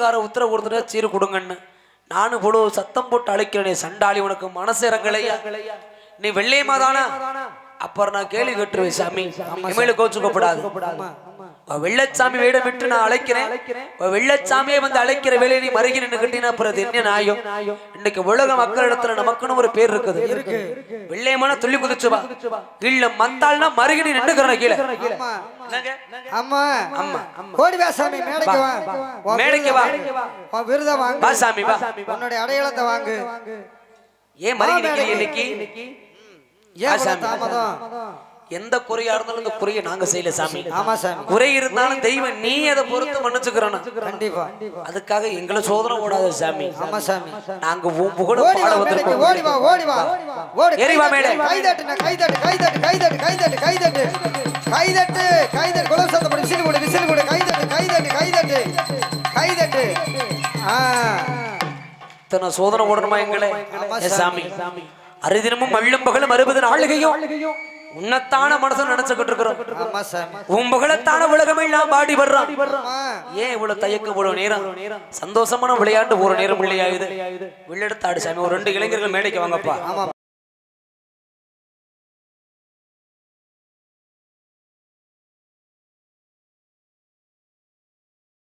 கார உத்தரவு கொடுத்துட்டு சீர் கொடுங்கன்னு. நானும் இவ்வளவு சத்தம் போட்டு அழைக்கிறேனே சண்டாளி உனக்கு மனசு இறங்கலையா? நீ வெள்ளையமா தானா அப்புறம் நான் கேள்வி கேட்டுருவேன் சாமி. இனிமேல கோச்சுக்கப்படாது வெள்ளச்சாமி வேடம் விட்டு நான் அழைக்கிறேன். வெள்ளச்சாமியை வந்து அழைக்கிற வேலையை நீ மறைகிறேன்னு கேட்டீங்கன்னா பிறகு என்ன நாயம் இன்னைக்கு உலக மக்களிடத்துல நமக்குன்னு ஒரு பேர் இருக்குது. வெள்ளையமான துள்ளி குதிச்சுவா இல்ல மந்தாள்னா மறுகிணி நின்றுக்கிறேன் கீழே. மேடைக்கு வா. சாமி வா. உன்னுடைய அடையாளத்தை ஏன் மறுகிறீங்க தாமதம்? எந்த குறையா இருந்தாலும் இந்த குறையை நாங்க செய்யல சாமி. ஆமா சாமி. குறை இருந்தாலும் தெய்வம் நீ அதை பொறுத்து மன்னிச்சுக்கிறோம் கண்டிப்பா. அதுக்காக எங்களை சோதனை ஓடாத சாமி. ஆமா சாமி. நாங்க புகழ ஓடி பாட வந்திருக்கோம். ஓடி வா ஓடி வா. ஓடி ஏறி வா மேடை. கைதட்டு கைதட்டு கைதட்டு கைதட்டு கைதட்டு கைதட்டு. கைதட்டு கைதட்டு. குலம் சத்தம் போடு விசில் கொடு விசில் கொடு. கைதட்டு கைதட்டு கைதட்டு. கைதட்டு. ஆ. இத்தனை சோதனை ஓடணுமா எங்களை? சாமி. அரிதினமும் அள்ளும் பகலும் அறுபது நாளிகையும் உன்னத்தான மனசு நினைச்சுக்கிட்டு இருக்கிறோம் உன் புகழத்தான உலகமெல்லாம் பாடி வர்றான் ஆமா ஏன் இவ்வளவு தயக்கம் இவ்வளவு நேரம்? சந்தோஷமான விளையாட்டு ஒரு நேரம் இல்லையா இது வில்லெடுத்தாடு சாமி. ஒரு ரெண்டு இளைஞர்கள் மேடைக்கு வாங்கப்பா.